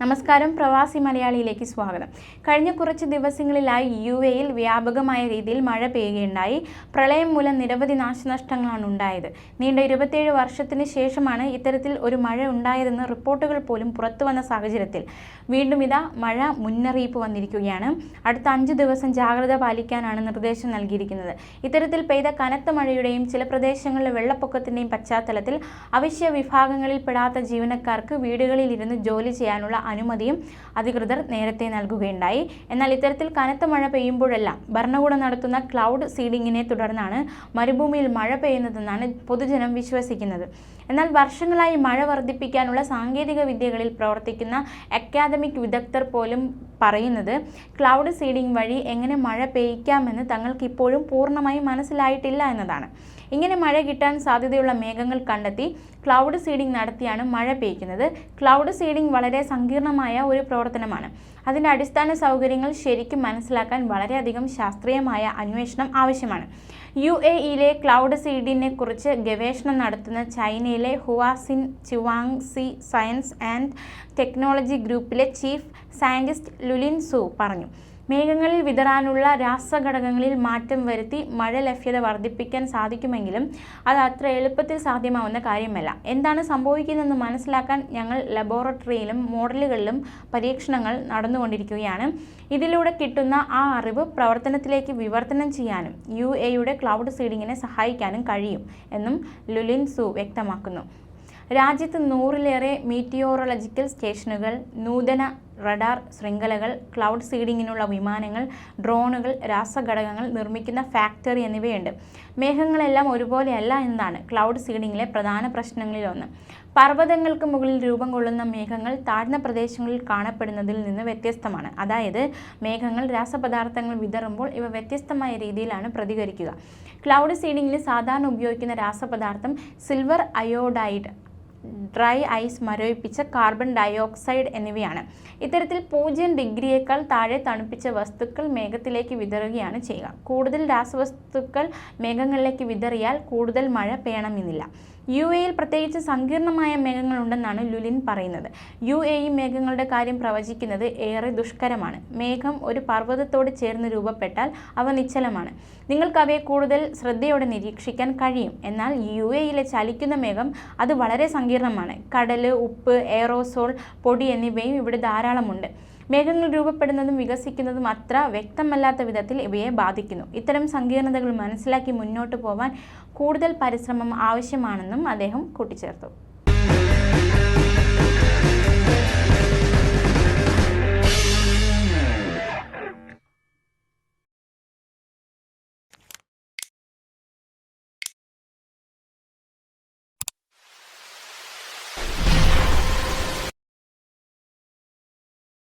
നമസ്കാരം പ്രവാസി മലയാളിയിലേക്ക് സ്വാഗതം. കഴിഞ്ഞ കുറച്ച് ദിവസങ്ങളിലായി യു എയിൽ വ്യാപകമായ രീതിയിൽ മഴ പെയ്യുകയുണ്ടായി. പ്രളയം മൂലം നിരവധി നാശനഷ്ടങ്ങളാണ് ഉണ്ടായത്. നീണ്ട ഇരുപത്തിയേഴ് വർഷത്തിന് ശേഷമാണ് ഇത്തരത്തിൽ ഒരു മഴ ഉണ്ടായതെന്ന് റിപ്പോർട്ടുകൾ പോലും പുറത്തു വന്ന സാഹചര്യത്തിൽ. വീണ്ടും ഇതാ മഴ മുന്നറിയിപ്പ് വന്നിരിക്കുകയാണ്. അടുത്ത അഞ്ച് ദിവസം ജാഗ്രത പാലിക്കാനാണ് നിർദ്ദേശം നൽകിയിരിക്കുന്നത്. ഇത്തരത്തിൽ പെയ്ത കനത്ത മഴയുടെയും ചില പ്രദേശങ്ങളിലെ വെള്ളപ്പൊക്കത്തിന്റെയും പശ്ചാത്തലത്തിൽ അവശ്യ വിഭാഗങ്ങളിൽ പെടാത്ത ജീവനക്കാർക്ക് വീടുകളിൽ ഇരുന്ന് ജോലി ചെയ്യാനുള്ള അനുമതിയും അധികൃതർ നേരത്തെ നൽകുകയുണ്ടായി. എന്നാൽ ഇത്തരത്തിൽ കനത്ത മഴ പെയ്യുമ്പോഴെല്ലാം ഭരണകൂടം നടത്തുന്ന ക്ലൗഡ് സീഡിങ്ങിനെ തുടർന്നാണ് മരുഭൂമിയിൽ മഴ പെയ്യുന്നതെന്നാണ് പൊതുജനം വിശ്വസിക്കുന്നത്. എന്നാൽ വർഷങ്ങളായി മഴ വർദ്ധിപ്പിക്കാനുള്ള സാങ്കേതിക വിദ്യകളിൽ പ്രവർത്തിക്കുന്ന അക്കാദമിക് വിദഗ്ധർ പോലും പറയുന്നത് ക്ലൗഡ് സീഡിംഗ് വഴി എങ്ങനെ മഴ പെയ്യിക്കാമെന്ന് തങ്ങൾക്ക് ഇപ്പോഴും പൂർണമായി മനസ്സിലായിട്ടില്ല എന്നതാണ്. ഇങ്ങനെ മഴ കിട്ടാൻ സാധ്യതയുള്ള മേഘങ്ങൾ കണ്ടെത്തി ക്ലൗഡ് സീഡിംഗ് നടത്തിയാണ് മഴ പെയ്ക്കുന്നത്. ക്ലൗഡ് സീഡിംഗ് വളരെ സങ്കീർണമായ ഒരു പ്രവർത്തനമാണ്. അതിന്റെ അടിസ്ഥാന സൗകര്യങ്ങൾ ശരിക്കും മനസ്സിലാക്കാൻ വളരെയധികം ശാസ്ത്രീയമായ അന്വേഷണം ആവശ്യമാണ്. യു എ ഇയിലെ ക്ലൗഡ് സീഡിനെ കുറിച്ച് ഗവേഷണം നടത്തുന്ന ചൈനയിലെ Huaxin Chuang Zhi science and technology ഗ്രൂപ്പിലെ ചീഫ് സയന്റിസ്റ്റ് ലുലിൻ സു പറഞ്ഞു. മേഘങ്ങളിൽ വിതറാനുള്ള രാസഘടകങ്ങളിൽ മാറ്റം വരുത്തി മഴ ലഭ്യത വർദ്ധിപ്പിക്കാൻ സാധിക്കുമെങ്കിലും അത് അത്ര എളുപ്പത്തിൽ സാധ്യമാവുന്ന കാര്യമല്ല. എന്താണ് സംഭവിക്കുന്നതെന്ന് മനസ്സിലാക്കാൻ ഞങ്ങൾ ലബോറട്ടറിയിലും മോഡലുകളിലും പരീക്ഷണങ്ങൾ നടന്നുകൊണ്ടിരിക്കുകയാണ്. ഇതിലൂടെ കിട്ടുന്ന ആ അറിവ് പ്രവർത്തനത്തിലേക്ക് വിവർത്തനം ചെയ്യാനും യു എയുടെ ക്ലൗഡ് സീഡിങ്ങിനെ സഹായിക്കാനും കഴിയും എന്നും ലുലിൻ സു വ്യക്തമാക്കുന്നു. രാജ്യത്ത് നൂറിലേറെ മീറ്റിയോറോളജിക്കൽ സ്റ്റേഷനുകൾ നൂതന റഡാർ ശൃംഖലകൾ ക്ലൗഡ് സീഡിങ്ങിനുള്ള വിമാനങ്ങൾ ഡ്രോണുകൾ രാസഘടകങ്ങൾ നിർമ്മിക്കുന്ന ഫാക്ടറി എന്നിവയുണ്ട്. മേഘങ്ങളെല്ലാം ഒരുപോലെയല്ല എന്നതാണ് ക്ലൗഡ് സീഡിങ്ങിലെ പ്രധാന പ്രശ്നങ്ങളിലൊന്ന്. പർവതങ്ങൾക്ക് മുകളിൽ രൂപം കൊള്ളുന്ന മേഘങ്ങൾ താഴ്ന്ന പ്രദേശങ്ങളിൽ കാണപ്പെടുന്നതിൽ നിന്ന് വ്യത്യസ്തമാണ്. അതായത് മേഘങ്ങൾ രാസപദാർത്ഥങ്ങൾ വിതറുമ്പോൾ ഇവ വ്യത്യസ്തമായ രീതിയിലാണ് പ്രതികരിക്കുക. ക്ലൗഡ് സീഡിങ്ങിൽ സാധാരണ ഉപയോഗിക്കുന്ന രാസപദാർത്ഥം സിൽവർ അയോഡൈഡ് ഡ്രൈ ഐസ് മരവിപ്പിച്ച കാർബൺ ഡയോക്സൈഡ് എന്നിവയാണ്. ഇത്തരത്തിൽ പൂജ്യം ഡിഗ്രിയേക്കാൾ താഴെ തണുപ്പിച്ച വസ്തുക്കൾ മേഘത്തിലേക്ക് വിതറുകയാണ് ചെയ്യുക. കൂടുതൽ രാസവസ്തുക്കൾ മേഘങ്ങളിലേക്ക് വിതറിയാൽ കൂടുതൽ മഴ പെയ്യണമെന്നില്ല. യു എയിൽ പ്രത്യേകിച്ച് സങ്കീർണമായ മേഘങ്ങളുണ്ടെന്നാണ് ലുലിൻ പറയുന്നത്. യു എ ഇ മേഘങ്ങളുടെ കാര്യം പ്രവചിക്കുന്നത് ഏറെ ദുഷ്കരമാണ്. മേഘം ഒരു പർവതത്തോട് ചേർന്ന് രൂപപ്പെട്ടാൽ അവ നിശ്ചലമാണ്. നിങ്ങൾക്ക് അവയെ കൂടുതൽ ശ്രദ്ധയോടെ നിരീക്ഷിക്കാൻ കഴിയും. എന്നാൽ യു എയിലെ ചലിക്കുന്ന മേഘം അത് വളരെ സങ്കീർണമാണ്. കടൽ ഉപ്പ് എയറോസോൾ പൊടി എന്നിവയും ഇവിടെ ധാരാളമുണ്ട്. മേഘങ്ങൾ രൂപപ്പെടുന്നതും വികസിക്കുന്നതും അത്ര വ്യക്തമല്ലാത്ത വിധത്തിൽ ഇവയെ ബാധിക്കുന്നു. ഇത്തരം സങ്കീർണതകൾ മനസ്സിലാക്കി മുന്നോട്ട് പോവാൻ കൂടുതൽ പരിശ്രമം ആവശ്യമാണെന്നും അദ്ദേഹം കൂട്ടിച്ചേർത്തു.